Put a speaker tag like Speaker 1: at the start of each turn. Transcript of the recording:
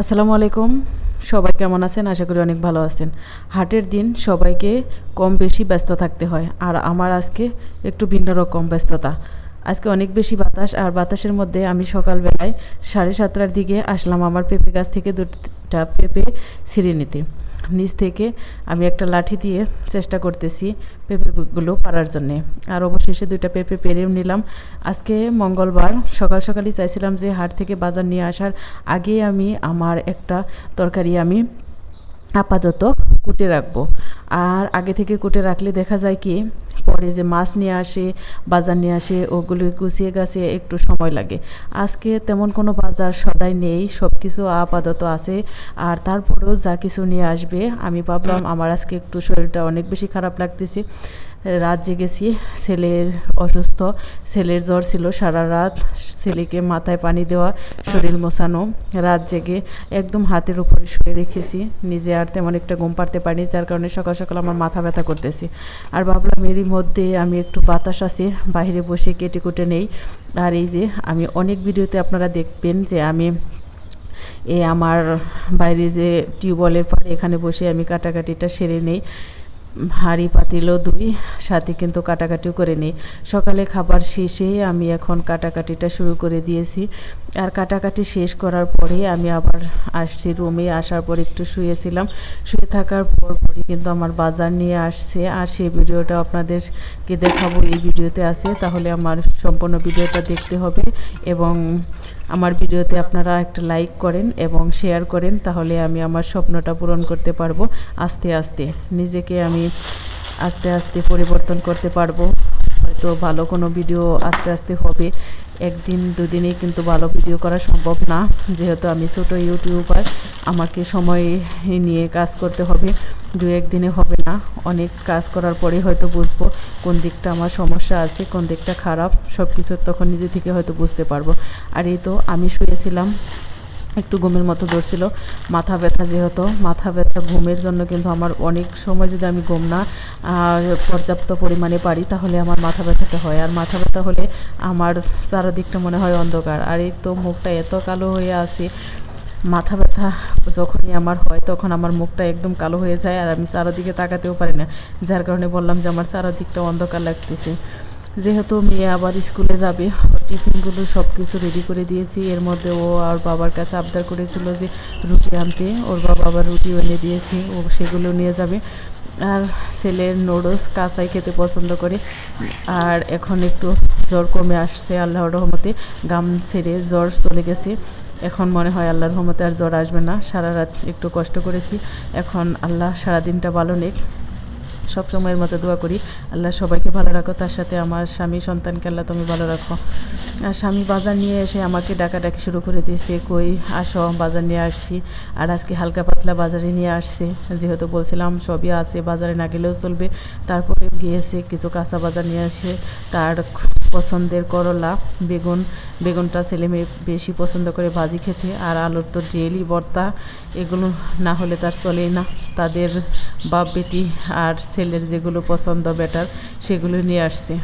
Speaker 1: আসসালামু আলাইকুম। সবাই কেমন আছেন? আশা করি অনেক ভালো আছেন। হাটের দিন সবাইকে কম বেশি ব্যস্ত থাকতে হয়। আর আমার আজকে একটু ভিন্ন রকম ব্যস্ততা। আজকে অনেক বেশি বাতাস আর বাতাসের মধ্যে আমি সকালবেলায় সাড়ে সাতটার দিকে আসলাম আমার পেঁপে গাছ থেকে দুটা পেঁপে ছিঁড়ে নিতে। নিচ থেকে আমি একটা লাঠি দিয়ে চেষ্টা করতেছি পেঁপেগুলো পারার জন্যে। আর অবশেষে দুইটা পেঁপে পেরেও নিলাম। আজকে মঙ্গলবার সকাল সকালই চাইছিলাম যে হাট থেকে বাজার নিয়ে আসার আগে আমি আমার একটা তরকারি আমি আপাতত কুটে রাখব। আর আগে থেকে কুটে রাখলে দেখা যায় কি পরে যে মাছ নিয়ে আসে, বাজার নিয়ে আসে, ওগুলো গুছিয়ে গাছিয়ে একটু সময় লাগে। আজকে তেমন কোনো বাজার সদাই নেই সব কিছু আপাতত আছে। আর তারপরেও যা কিছু নিয়ে আসবে, আমি ভাবলাম আমার আজকে একটু শরীরটা অনেক বেশি খারাপ লাগতেছে। রাত জেগেছি, ছেলের অসুস্থ, ছেলের জ্বর ছিল সারা রাত। ছেলেকে মাথায় পানি দেওয়া, শরীর মোছানো, রাত জেগে একদম হাতের উপরে শুয়ে রেখেছি। নিজে আর তেমন একটা ঘুম পারতে পারিনি, যার কারণে সকাল সকাল আমার মাথা ব্যথা করতেছি। আর ভাবলাম এরই মধ্যে আমি একটু বাতাস আছে, বাইরে বসে কেটে কুটে নেই। আর এই যে, আমি অনেক ভিডিওতে আপনারা দেখবেন যে আমি এ আমার বাইরে যে টিউবওয়েলের পরে এখানে বসে আমি কাটাকাটিটা সেরে নেই। হাঁড়ি পাতিলও দুই সাথে কিন্তু কাটাকাটিও করে নিই। সকালে খাবার শেষে আমি এখন কাটাকাটিটা শুরু করে দিয়েছি। আর কাটাকাটি শেষ করার পরে আমি আবার আসছি রুমে আসার পর একটু শুয়েছিলাম। শুয়ে থাকার পর পরই কিন্তু আমার বাজার নিয়ে আসছে। আর সেই ভিডিওটা আপনাদেরকে দেখাবো। এই ভিডিওতে আছে। তাহলে আমার সম্পূর্ণ ভিডিওটা দেখতে হবে। এবং আমার ভিডিওতে আপনারা একটা লাইক করেন এবং শেয়ার করেন, তাহলে আমি আমার স্বপ্নটা পূরণ করতে পারব। আস্তে আস্তে নিজেকে আমি আস্তে আস্তে পরিবর্তন করতে পারব। হয়তো ভালো কোনো ভিডিও আস্তে আস্তে হবে। একদিন দুদিনে কিন্তু ভালো ভিডিও করা সম্ভব না। যেহেতু আমি ছোটো ইউটিউবার আমাকে সময় নিয়ে কাজ করতে হবে। দু একদিনে হবে না। অনেক কাজ করার পরেই হয়তো বুঝব কোন দিকটা আমার সমস্যা আছে, কোন দিকটা খারাপ। সব কিছু তখন নিজে থেকে হয়তো বুঝতে পারব। আর এই তো আমি শুয়েছিলাম। একটু ঘুমের মতো ধরছিল। মাথা ব্যথা যেহেতু, মাথা ব্যথা ঘুমের জন্য কিন্তু আমার অনেক সময় যদি আমি ঘুম না পর্যাপ্ত পরিমাণে পারি, তাহলে আমার মাথা ব্যথাটা হয়। আর মাথা ব্যথা হলে আমার চারদিকটা মনে হয় অন্ধকার। আর এই তো মুখটা এত কালো হয়ে আছে, মাথা ব্যথা যখনই আমার হয়, তখন আমার মুখটা একদম কালো হয়ে যায়, আর আমি চারোদিকে তাকাতেও পারি না। যার কারণে বললাম যে আমার চারোদিকটা অন্ধকার লাগতেছে। যেহেতু মেয়ে আবার স্কুলে যাবে টিফিনগুলো সব কিছু রেডি করে দিয়েছি। এর মধ্যে ও আর বাবার কাছে আবদার করেছিল যে রুটি আনতে। ওর বাবা আবার রুটি এনে দিয়েছে, ও সেগুলো নিয়ে যাবে। আর ছেলের নুডলস কাঁচাই খেতে পছন্দ করে। আর এখন একটু জ্বর কমে আসছে আল্লাহর রহমতে। গাম ছেড়ে জ্বর চলে গেছে। এখন মনে হয় আল্লাহর রহমতে আর জ্বর আসবে না। সারা রাত একটু কষ্ট করেছি। এখন আল্লাহ সারাদিনটা ভালো নেই সব সময়ের মতো দোয়া করি। আল্লাহ সবাইকে ভালো রাখো, তার সাথে আমার স্বামী, সন্তানকে আল্লাহ তুমি ভালো রাখো। আর স্বামী বাজার নিয়ে এসে আমাকে ডাকাডাকি শুরু করে দিয়েছে, কই আসো, বাজার নিয়ে আসছি। আর আজকে হালকা পাতলা বাজারে নিয়ে আসছে, যেহেতু বলছিলাম সবই আছে, বাজারে না গেলেও চলবে। তারপরে গিয়েছে কিছু কাঁচা বাজার নিয়ে আসে, তার পছন্দের করলা, বেগুন। বেগুনটা ছেলে মেয়ে বেশি পছন্দ করে ভাজি খেতে, আর আলুর তো ডেলি ভর্তা, এগুলো না হলে তার চলেই না। তাদের বাপ বেটি আর ছেলের যেগুলো পছন্দ বেটার সেগুলো নিয়ে আসছে।